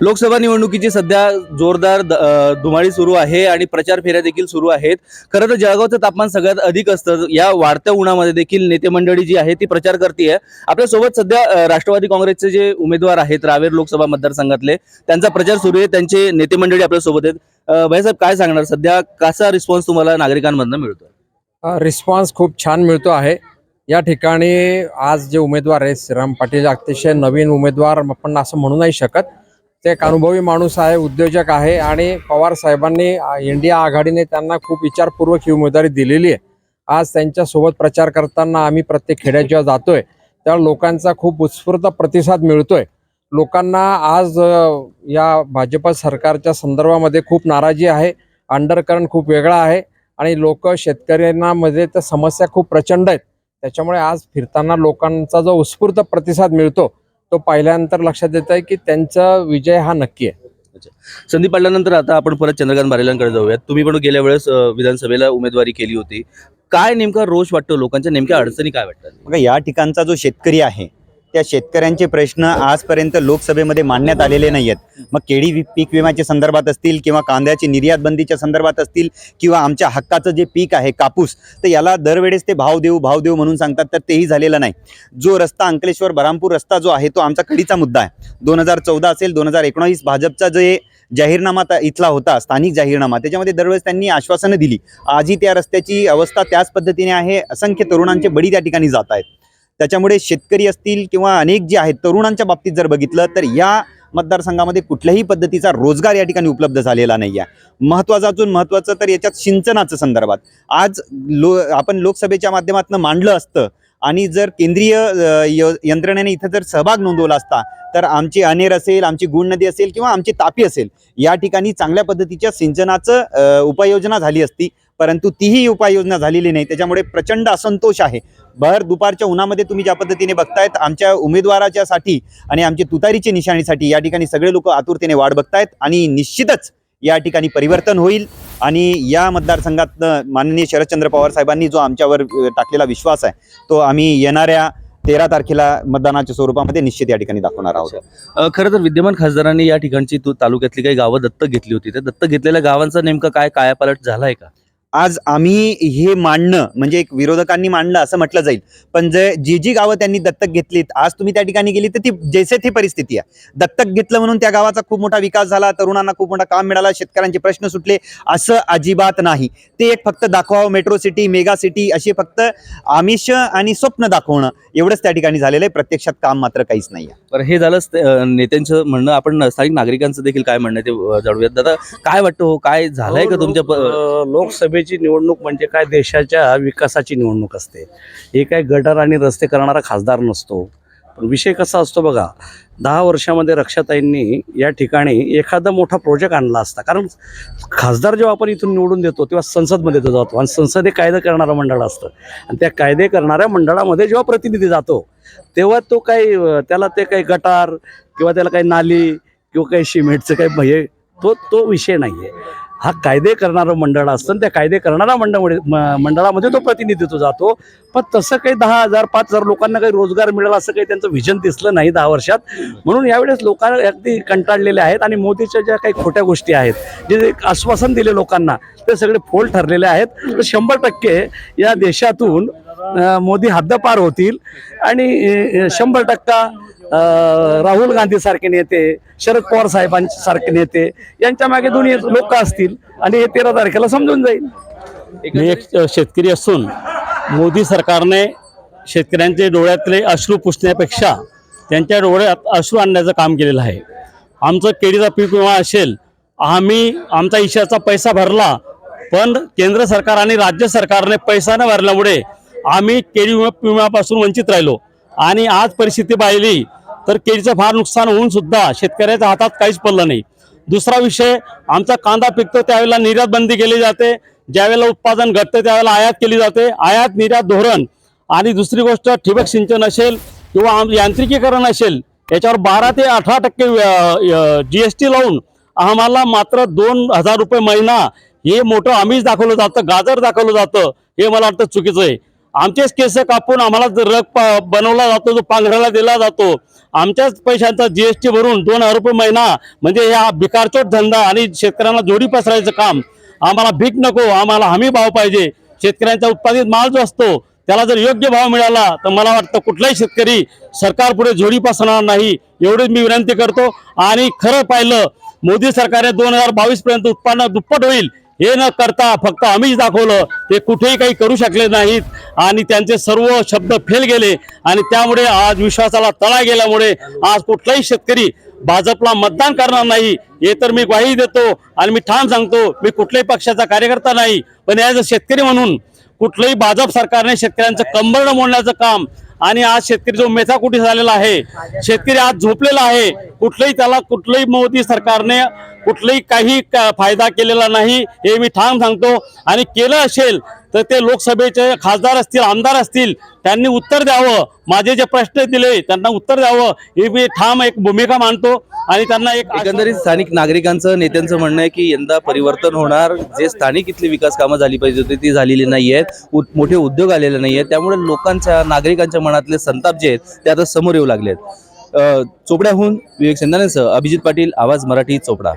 लोकसभा निवडणुकीची सध्या जोरदार द- धुमाळी सुरू आहे आणि प्रचार फेऱ्या देखील सुरू आहेत. खरं तर जळगावचं तापमान सगळ्यात अधिक असतं. या वाढत्या उन्हामध्ये देखील नेते मंडळी जी आहे ती प्रचार करते आपल्यासोबत सध्या राष्ट्रवादी काँग्रेसचे जे उमेदवार आहेत रावेर लोकसभा मतदारसंघातले त्यांचा प्रचार सुरू आहे. त्यांचे नेते मंडळी आपल्यासोबत आहेत. भाईसाहेब काय सांगणार? सध्या कसा रिस्पॉन्स तुम्हाला नागरिकांमधनं मिळतो रिस्पॉन्स खूप छान मिळतो आहे. या ठिकाणी आज जे उमेदवार आहेत श्रीराम पाटील अतिशय नवीन उमेदवार आपण असं म्हणू नाही शकत. ते एक अनुभवी माणूस आहे उद्योजक आहे आणि पवार साहेबांनी इंडिया आघाडीने त्यांना खूप विचारपूर्वक ही उमेदवारी दिलेली आहे. आज त्यांच्यासोबत प्रचार करताना आम्ही प्रत्येक खेड्यात जेव्हा जातोय तेव्हा लोकांचा खूप उत्स्फूर्त प्रतिसाद मिळतोय. लोकांना आज या भाजप सरकारच्या संदर्भामध्ये खूप नाराजी आहे अंडरकरंट खूप वेगळा आहे आणि लोक शेतकऱ्यांनामध्ये तर समस्या खूप प्रचंड आहेत. त्याच्यामुळे आज फिरताना लोकांचा जो उत्स्फूर्त प्रतिसाद मिळतो तो पाहिल्यानंतर लक्षात येत आहे की त्यांचा विजय हा नक्की आहे. संदीप पाटलानंतर आता आपण परत चंद्रकांत बारेलांकडे जाऊयात. तुम्ही पण गेल्या वेळेस विधानसभेला उमेदवारी केली होती. काय नेमका रोष वाटतो लोकांच्या? नेमक्या अडचणी काय वाटतात? बघा या ठिकाणचा जो शेतकरी आहे त्या शेतकऱ्यांचे प्रश्न आजपर्यंत लोकसभेमध्ये मांडण्यात आलेले नाही आहेत मग केळी वि- पीक विम्याच्या संदर्भात असतील किंवा कांद्याची निर्यात बंदीच्या संदर्भात असतील किंवा आमच्या हक्काचं जे पीक आहे कापूस तर याला दरवेळेस ते भाव देऊ भाव देऊ म्हणून सांगतात तर तेही झालेलं नाही. जो रस्ता अंकलेश्वर बरामपूर रस्ता जो आहे तो आमचा कडीचा मुद्दा आहे. दोन हजार चौदा असेल दोन हजार एकोणावीस भाजपचा जे जाहीरनामा इथला होता स्थानिक जाहीरनामा त्याच्यामध्ये दरवेळेस त्यांनी आश्वासनं दिली. आजही त्या रस्त्याची अवस्था त्याच पद्धतीने आहे असंख्य तरुणांचे बळी त्या ठिकाणी जात आहेत. त्याच्यामुळे शेतकरी असतील किंवा अनेक जे आहेत तरुणांच्या बाबतीत जर बघितलं तर या मतदारसंघामध्ये कुठल्याही पद्धतीचा रोजगार या ठिकाणी उपलब्ध झालेला नाही आहे महत्त्वाचं अजून महत्त्वाचं तर याच्यात सिंचनाचं संदर्भात. आज लो आपण लोकसभेच्या माध्यमातून मांडलं असतं आणि जर केंद्रीय य- यंत्रणेने इथं जर सहभाग नोंदवला असता तर आमची अनेर असेल आमची गुण नदी असेल किंवा आमची तापी असेल या ठिकाणी चांगल्या पद्धतीच्या सिंचनाचं उपाययोजना झाली असती. परंतु तीही उपाययोजना झालेली नाही. त्याच्यामुळे प्रचंड असंतोष आहे. भर दुपारच्या उन्हामध्ये तुम्ही ज्या पद्धतीने बघतायत आमच्या उमेदवाराच्यासाठी आणि आमच्या तुतारीची निशाणीसाठी या ठिकाणी सगळे लोक आतुरतेने वाट बघतायत आणि निश्चितच या ठिकाणी परिवर्तन होईल आणि या मतदारसंघात माननीय शरदचंद्र पवार साहेबांनी जो आमच्यावर टाकलेला विश्वास आहे तो आम्ही येणाऱ्या तेरा तारखेला मतदानाच्या स्वरूपामध्ये निश्चित या ठिकाणी दाखवणार आहोत. खरं तर विद्यमान खासदारांनी या ठिकाणची तालुक्यातली काही गावं दत्तक घेतली होती. त्या दत्तक घेतलेल्या गावांचा नेमकं काय कायापालट झालाय का? आज आम्ही हे मांडणं म्हणजे एक विरोधकांनी मांडलं असं म्हटलं जाईल. पण जे जी जी गावं त्यांनी दत्तक घेतलीत आज तुम्ही त्या ठिकाणी गेली तर ती जैसे ती परिस्थिती आहे. दत्तक घेतलं म्हणून त्या गावाचा खूप मोठा विकास झाला तरुणांना खूप मोठा काम मिळाला शेतकऱ्यांचे प्रश्न सुटले असं अजिबात नाही. ते एक फक्त दाखवावं मेट्रो सिटी मेगा सिटी अशी फक्त आमिष आणि स्वप्न दाखवणं एवढंच त्या ठिकाणी झालेलं आहे. प्रत्यक्षात काम मात्र काहीच नाही आहे. बरं हे झालं नेत्यांचं म्हणणं. आपण स्थानिक नागरिकांचं देखील काय म्हणणं ते जाणूयात. दादा काय वाटतं हो? काय झालंय का तुमच्या अ, लोकसभेची निवडणूक म्हणजे काय? देशाच्या विकासाची निवडणूक असते. हे काय गटर आणि रस्ते करणारा खासदार नसतो. पण विषय कसा असतो बघा दहा वर्षामध्ये रक्षाताईंनी या ठिकाणी एखादा मोठा प्रोजेक्ट आणला असता. कारण खासदार जेव्हा आपण इथून निवडून देतो तेव्हा संसदमध्ये तो जातो आणि संसद हे कायदे करणारं मंडळ असतं. आणि त्या कायदे करणाऱ्या मंडळामध्ये जेव्हा प्रतिनिधी जातो तेव्हा तो काही त्याला ते काही गटार किंवा त्याला काही नाली किंवा काही सिमेंटचं काही भय तो तो विषय नाही आहे हा कायदे करणारं मंडळ असतं त्या कायदे करणारा मंडळ म्हणजे- मंडळामध्ये तो प्रतिनिधित्व जातो. पण तसं काही दहा हजार पाच हजार लोकांना काही रोजगार मिळेल असं काही त्यांचं विजन दिसलं नाही दहा वर्षात. म्हणून यावेळेस लोकांना अगदी कंटाळलेले आहेत आणि मोदीच्या ज्या काही खोट्या गोष्टी आहेत जे आश्वासन दिले लोकांना ते सगळे फोल ठरलेले आहेत. तर शंभर टक्के या देशातून मोदी हद्दपार होतील आणि शंभर टक्का राहुल गांधी सारखे नेते शरद पवार साहेबांसारखे नेते यांच्या मागे दोन्ही लोक असतील आणि हे तेरा तारखेला समजून जाईल. मी एक शेतकरी असून मोदी सरकारने शेतकऱ्यांचे डोळ्यातले अश्रू पुसण्यापेक्षा त्यांच्या डोळ्यात अश्रू आणण्याचं काम केलेलं आहे. आमचं केळीचा पीक विमा असेल आम्ही आमचा इशाचा पैसा भरला पण केंद्र सरकार आणि राज्य सरकारने पैसा न भरल्यामुळे आम्ही केळी विमा विम्यापासून वंचित राहिलो. आणि आज परिस्थिती पाहिली तर केळीचं फार नुकसान होऊन सुद्धा शेतकऱ्याच्या हातात काहीच पडलं नाही. दुसरा विषय आमचा कांदा पिकतो त्यावेळेला निर्यात बंदी केली जाते. ज्यावेळेला उत्पादन घटते त्यावेळेला आयात केली जाते. आयात निर्यात धोरण आणि दुसरी गोष्ट ठिबक सिंचन असेल किंवा आम- यांत्रिकीकरण असेल याच्यावर बारा ते अठरा टक्के जी एस टी लावून आम्हाला मात्र दोन हजार रुपये महिना हे मोठं आमिष दाखवलं जातं गाजर दाखवलं जातं हे मला वाटतं चुकीचं आहे. आमचेच केस कापून आम्हाला रग प- बनवला जातो जो पांघराला दिला जातो आमच्याच पैशांचा जीएसटी भरून दोन हजार रुपये महिना म्हणजे हा भिकारचोट धंदा आणि शेतकऱ्यांना जोडी पसरायचं काम आम्हाला भीक नको आम्हाला हमी भाव पाहिजे. शेतकऱ्यांचा उत्पादित माल जो असतो त्याला जर योग्य भाव मिळाला तर मला वाटतं कुठलाही शेतकरी सरकार पुढे झोडी पसरणार नाही एवढीच मी विनंती करतो. आणि खरं पाहिलं मोदी सरकारने दोन हजार बावीस पर्यंत उत्पन्न दुप्पट होईल हे न करता फक्त आम्हीच दाखवलं ते कुठेही काही करू शकले नाहीत. आणि त्यांचे सर्व शब्द फेल गेले. आणि त्यामुळे आज विश्वासाला तळा गेल्यामुळे आज कुठलाही शेतकरी भाजपला मतदान करणार नाही. हे तर मी ग्वाही देतो आणि मी ठाम सांगतो मी कुठल्याही पक्षाचा कार्यकर्ता नाही. पण ॲज अ शेतकरी म्हणून कुठलंही भाजप सरकारने शेतकऱ्यांचं कंबरडं मोडण्याचं काम आणि आज शेतकरी जो मेथाकुटी झालेला आहे शेतकरी आज झोपलेला आहे कुठलंही त्याला कुठलंही मोदी सरकारने कुठलंही काही का फायदा केलेला नाही हे मी ठाम सांगतो. आणि केलं असेल तर ते लोकसभेचे खासदार असतील आमदार असतील त्यांनी उत्तर द्यावं. माझे जे प्रश्न दिले त्यांना उत्तर द्यावं. ही मी ठाम एक भूमिका मांडतो आणि त्यांना एक एकंदरीत स्थानिक नागरिकांचं नेत्यांचं म्हणणं आहे की यंदा परिवर्तन होणार. जे स्थानिक इथली विकास कामं झाली पाहिजे होती ती झालेली नाही आहेत. मोठे उद्योग आलेले नाही आहेत. त्यामुळे लोकांच्या नागरिकांच्या मनातले संताप जे आहेत ते आता समोर येऊ लागलेत. अ, चोपड्याहून विवेक सेंदानेसह अभिजित पाटील आवाज मराठी चोपडा.